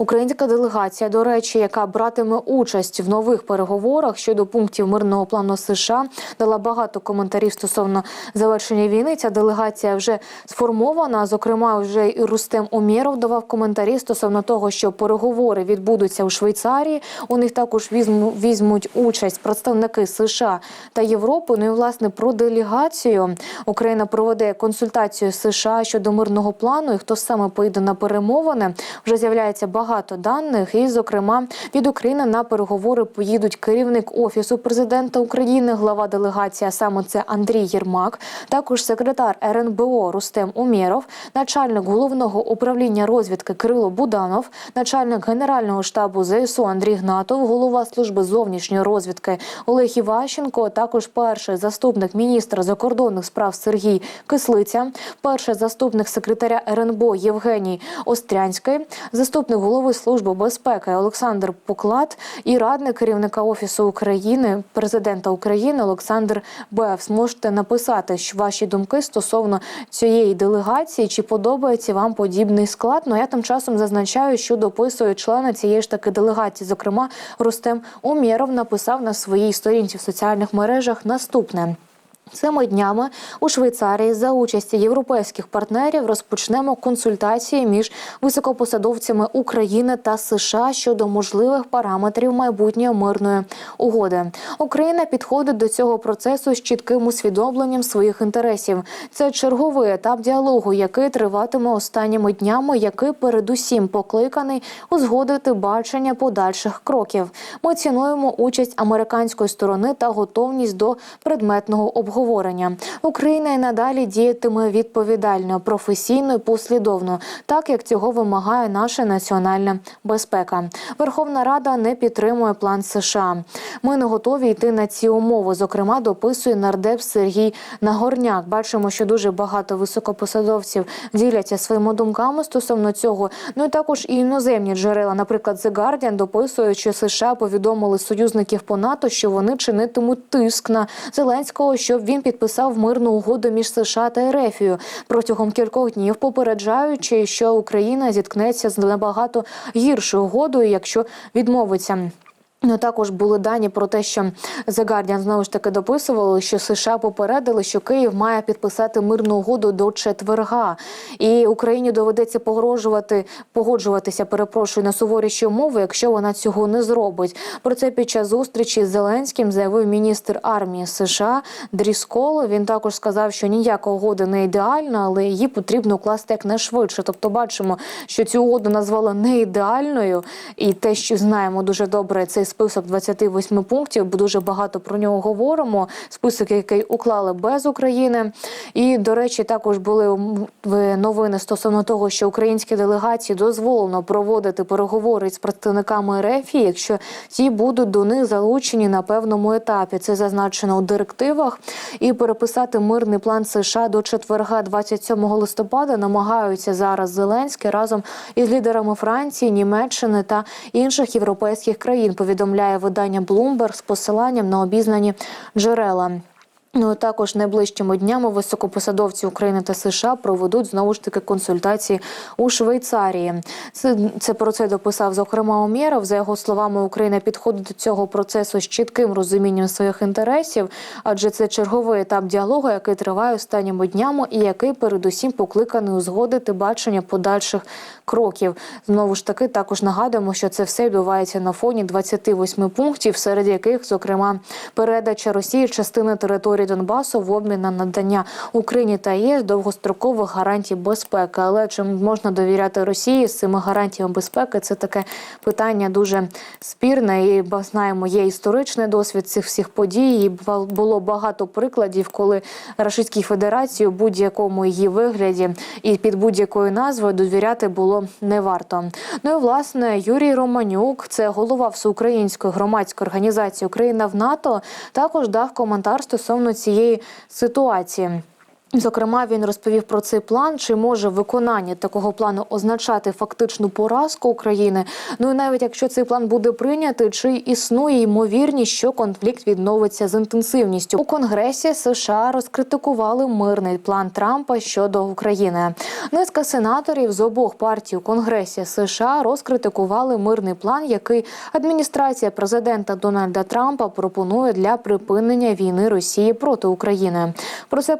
Українська делегація, до речі, яка братиме участь в нових переговорах щодо пунктів мирного плану США, дала багато коментарів стосовно завершення війни. Ця делегація вже сформована. Зокрема, вже і Рустем Умєров давав коментарі стосовно того, що переговори відбудуться у Швейцарії. У них також візьму, візьмуть участь представники США та Європи. Ну і власне про делегацію Україна проведе консультацію США щодо мирного плану. І хто саме поїде на перемовини, вже з'являється багато даних. І, зокрема, від України на переговори поїдуть керівник офісу президента України, глава делегації, а саме це Андрій Єрмак, також секретар РНБО Рустем Умєров, начальник головного управління розвідки Кирило Буданов, начальник генерального штабу ЗСУ Андрій Гнатов, голова служби зовнішньої розвідки Олег Іващенко, також перший заступник міністра закордонних справ Сергій Кислиця, перший заступник секретаря РНБО Євгеній Острянський, заступник голови служби безпеки Олександр Поклад і радник керівника офісу України, президента України Олександр Бевс. Можете написати ваші думки стосовно цієї делегації, чи подобається вам подібний склад. Ну я тим часом зазначаю, що дописує члени цієї ж таки делегації. Зокрема, Рустем Умєров написав на своїй сторінці в соціальних мережах наступне. Цими днями у Швейцарії за участі європейських партнерів розпочнемо консультації між високопосадовцями України та США щодо можливих параметрів майбутньої мирної угоди. Україна підходить до цього процесу з чітким усвідомленням своїх інтересів. Це черговий етап діалогу, який триватиме останніми днями, який передусім покликаний узгодити бачення подальших кроків. Ми цінуємо участь американської сторони та готовність до предметного обговорення. Україна і надалі діятиме відповідально, професійно і послідовно, так як цього вимагає наша національна безпека. Верховна Рада не підтримує план США. Ми не готові йти на ці умови. Зокрема, дописує нардеп Сергій Нагорняк. Бачимо, що дуже багато високопосадовців діляться своїми думками стосовно цього. Ну і також і іноземні джерела, наприклад, The Guardian дописують, що США повідомили союзників по НАТО, що вони чинитимуть тиск на Зеленського, щоб він підписав мирну угоду між США та Ерефію протягом кількох днів, попереджаючи, що Україна зіткнеться з набагато гіршою угодою, якщо відмовиться. Ну, також були дані про те, що The Guardian знову ж таки дописували, що США попередили, що Київ має підписати мирну угоду до четверга, і Україні доведеться погрожувати погоджуватися. Перепрошую на суворіші умови, якщо вона цього не зробить. Про це під час зустрічі з Зеленським заявив міністр армії США Дріскол. Він також сказав, що ніяка угода не ідеальна, але її потрібно укласти якнайшвидше. Тобто, бачимо, що цю угоду назвали не ідеальною, і те, що знаємо дуже добре, цей список 28 пунктів, дуже багато про нього говоримо. Список, який уклали без України. І, до речі, також були новини стосовно того, що українські делегації дозволено проводити переговори з представниками РФ, якщо ті будуть до них залучені на певному етапі. Це зазначено у директивах. І переписати мирний план США до четверга, 27 листопада, намагаються зараз Зеленський разом із лідерами Франції, Німеччини та інших європейських країн повідомляє видання Bloomberg з посиланням на обізнані джерела. Ну також найближчими днями високопосадовці України та США проведуть знову ж таки консультації у Швейцарії. Це це про це дописав зокрема Омєров. За його словами, Україна підходить до цього процесу з чітким розумінням своїх інтересів, адже це черговий етап діалогу, який триває останніми днями, і який передусім покликаний узгодити бачення подальших кроків. Знову ж таки, також нагадуємо, що це все відбувається на фоні 28 пунктів, серед яких, зокрема, передача Росії частини території Донбасу в обмін на надання Україні та ЄС довгострокових гарантій безпеки. Але чи можна довіряти Росії з цими гарантіями безпеки? Це таке питання дуже спірне. І знаємо, є історичний досвід цих всіх подій. І було багато прикладів, коли Рашистській Федерації у будь-якому її вигляді і під будь-якою назвою довіряти було не варто. Ну і власне Юрій Романюк, це голова всеукраїнської громадської організації Україна в НАТО, також дав коментар стосовно цієї ситуації. Зокрема, він розповів про цей план, чи може виконання такого плану означати фактичну поразку України. Ну і навіть якщо цей план буде прийнятий, чи існує ймовірність, що конфлікт відновиться з інтенсивністю у Конгресі США розкритикували мирний план Трампа щодо України. Низка сенаторів з обох партій у Конгресі США розкритикували мирний план, який адміністрація президента Дональда Трампа пропонує для припинення війни Росії проти України. Про це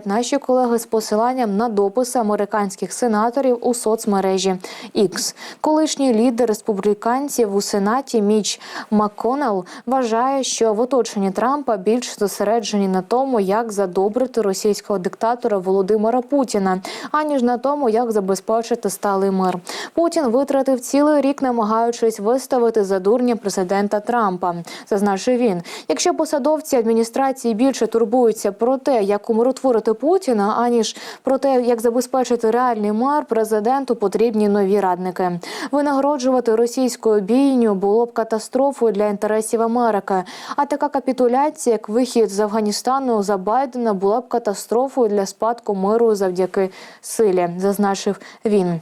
повідомляють наші колеги з посиланням на дописи американських сенаторів у соцмережі X. Колишній лідер республіканців у сенаті Міч МакКоннелл вважає, що в оточенні Трампа більш зосереджені на тому, як задобрити російського диктатора Володимира Путіна, аніж на тому, як забезпечити сталий мир. Путін витратив цілий рік, намагаючись виставити за дурня президента Трампа. Зазначив він, якщо посадовці адміністрації більше турбуються про те, як умиротворити Путіна, аніж про те, як забезпечити реальний мир, президенту потрібні нові радники. Винагороджувати російською бійню було б катастрофою для інтересів Америки. А така капітуляція, як вихід з Афганістану за Байдена, була б катастрофою для спадку миру завдяки силі, зазначив він.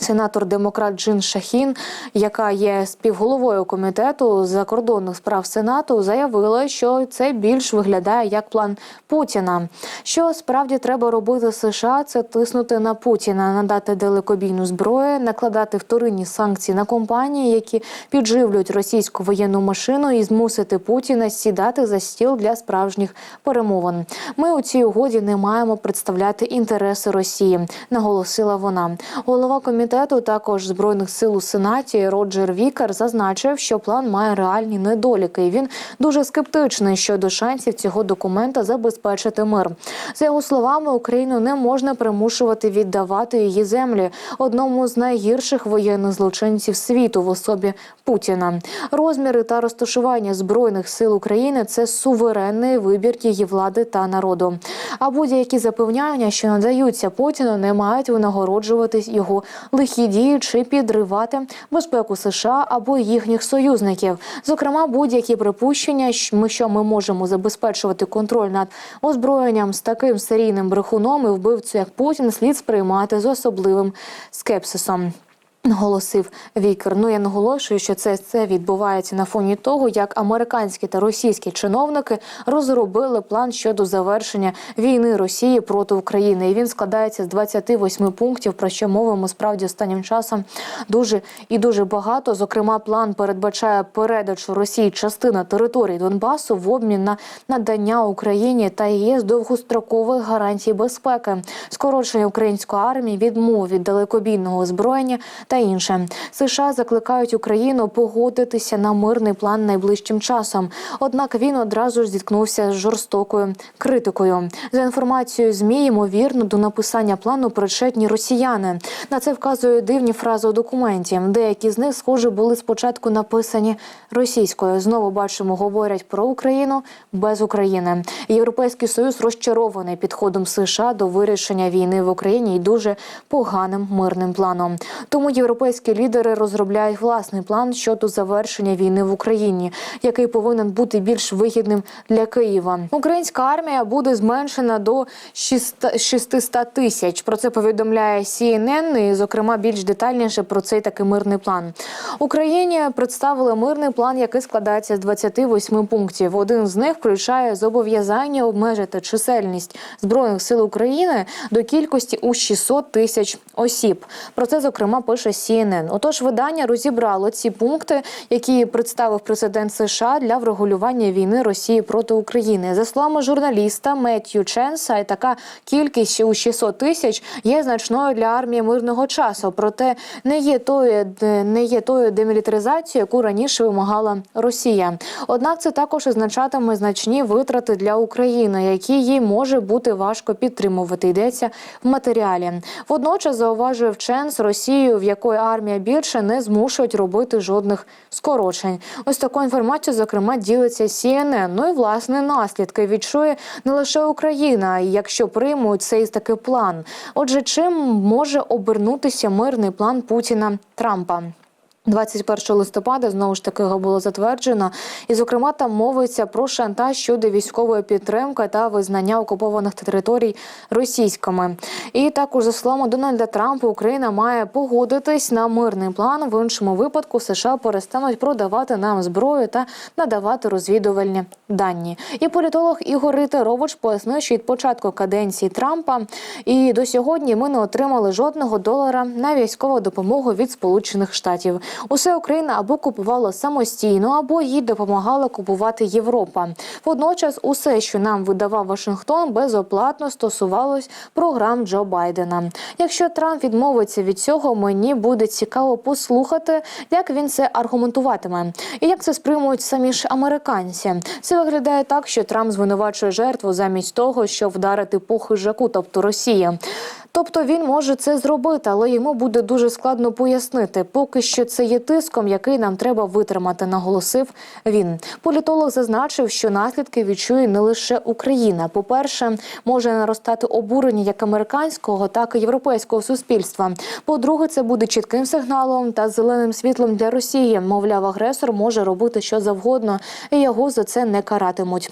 Сенатор демократ Джин Шахін, яка є співголовою комітету закордонних справ Сенату, заявила, що це більш виглядає як план Путіна. Що справді треба робити США, це тиснути на Путіна, надати далекобійну зброю, накладати вторинні санкції на компанії, які підживлюють російську воєнну машину, і змусити Путіна сідати за стіл для справжніх перемовин. Ми у цій угоді не маємо представляти інтереси Росії, наголосила вона. Голова комітету також збройних сил у сенаті Роджер Вікер зазначив, що план має реальні недоліки. і Він дуже скептичний щодо шансів цього документа забезпечити мир. За його словами, Україну не можна примушувати віддавати її землі одному з найгірших воєнних злочинців світу в особі Путіна. Розміри та розташування збройних сил України це суверенний вибір її влади та народу. А будь-які запевняння, що надаються Путіну, не мають винагороджуватись його лихі дії чи підривати безпеку США або їхніх союзників. Зокрема, будь-які припущення, що ми можемо забезпечувати контроль над озброєнням з таким серійним брехуном і вбивцю, як Путін, слід сприймати з особливим скепсисом. Наголосив Вікер. Ну я наголошую, що це, це відбувається на фоні того, як американські та російські чиновники розробили план щодо завершення війни Росії проти України. І він складається з 28 пунктів, про що мовимо справді останнім часом дуже і дуже багато. Зокрема, план передбачає передачу Росії частини території Донбасу в обмін на надання Україні та ЄС довгострокових гарантій безпеки, скорочення української армії, відмову від далекобійного озброєння та інше. США закликають Україну погодитися на мирний план найближчим часом. Однак він одразу ж зіткнувся з жорстокою критикою. За інформацією змі, ймовірно, до написання плану причетні росіяни. На це вказує дивні фрази у документі. Деякі з них, схоже, були спочатку написані російською. Знову бачимо, говорять про Україну без України. Європейський союз розчарований підходом США до вирішення війни в Україні і дуже поганим мирним планом. Тому європейські лідери розробляють власний план щодо завершення війни в Україні, який повинен бути більш вигідним для Києва. Українська армія буде зменшена до 600 тисяч. Про це повідомляє CNN, і, зокрема, більш детальніше про цей такий мирний план. Україні представили мирний план, який складається з 28 пунктів. Один з них включає зобов'язання обмежити чисельність збройних сил України до кількості у 600 тисяч осіб. Про це зокрема пише CNN. Отож, видання розібрало ці пункти, які представив президент США для врегулювання війни Росії проти України. За словами журналіста Меттью Ченса, така кількість у 600 тисяч є значною для армії мирного часу. Проте не є тою, не є тою демілітаризацією, яку раніше вимагала Росія. Однак це також означатиме значні витрати для України, які їй може бути важко підтримувати. Йдеться в матеріалі. Водночас зауважує вченс Росію, в якої армія більше не змушують робити жодних скорочень. Ось таку інформацію, зокрема, ділиться CNN. Ну і власне наслідки відчує не лише Україна, якщо приймуть цей такий план. Отже, чим може обернутися мирний план Путіна Трампа? 21 листопада знову ж таки його було затверджено, і зокрема там мовиться про шантаж щодо військової підтримки та визнання окупованих територій російськими. І також за словами Дональда Трампа, Україна має погодитись на мирний план. В іншому випадку США перестануть продавати нам зброю та надавати розвідувальні дані. І політолог Ігор Ритерович пояснив, що від початку каденції Трампа і до сьогодні ми не отримали жодного долара на військову допомогу від Сполучених Штатів. Усе Україна або купувала самостійно, або їй допомагала купувати Європа. Водночас, усе, що нам видавав Вашингтон, безоплатно стосувалось програм Джо Байдена. Якщо Трамп відмовиться від цього, мені буде цікаво послухати, як він це аргументуватиме, і як це сприймуть самі ж американці. Це виглядає так, що Трамп звинувачує жертву замість того, щоб вдарити по хижаку, тобто Росії. Тобто він може це зробити, але йому буде дуже складно пояснити. Поки що це є тиском, який нам треба витримати, наголосив він. Політолог зазначив, що наслідки відчує не лише Україна. По-перше, може наростати обурення як американського, так і європейського суспільства. По-друге, це буде чітким сигналом та зеленим світлом для Росії. Мовляв, агресор може робити що завгодно, і його за це не каратимуть.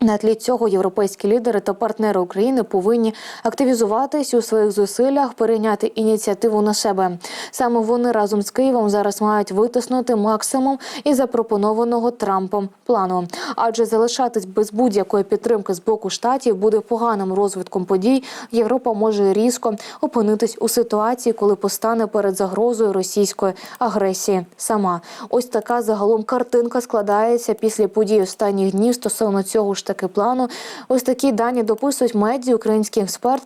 На тлі цього європейські лідери та партнери України повинні активізуватись у своїх зусиллях, перейняти ініціативу на себе. Саме вони разом з Києвом зараз мають витиснути максимум із запропонованого Трампом плану. Адже залишатись без будь-якої підтримки з боку штатів буде поганим розвитком подій. Європа може різко опинитись у ситуації, коли постане перед загрозою російської агресії. Сама ось така загалом картинка складається після подій останніх днів стосовно цього ж таки плану. Ось такі дані дописують медіа, українські експерти.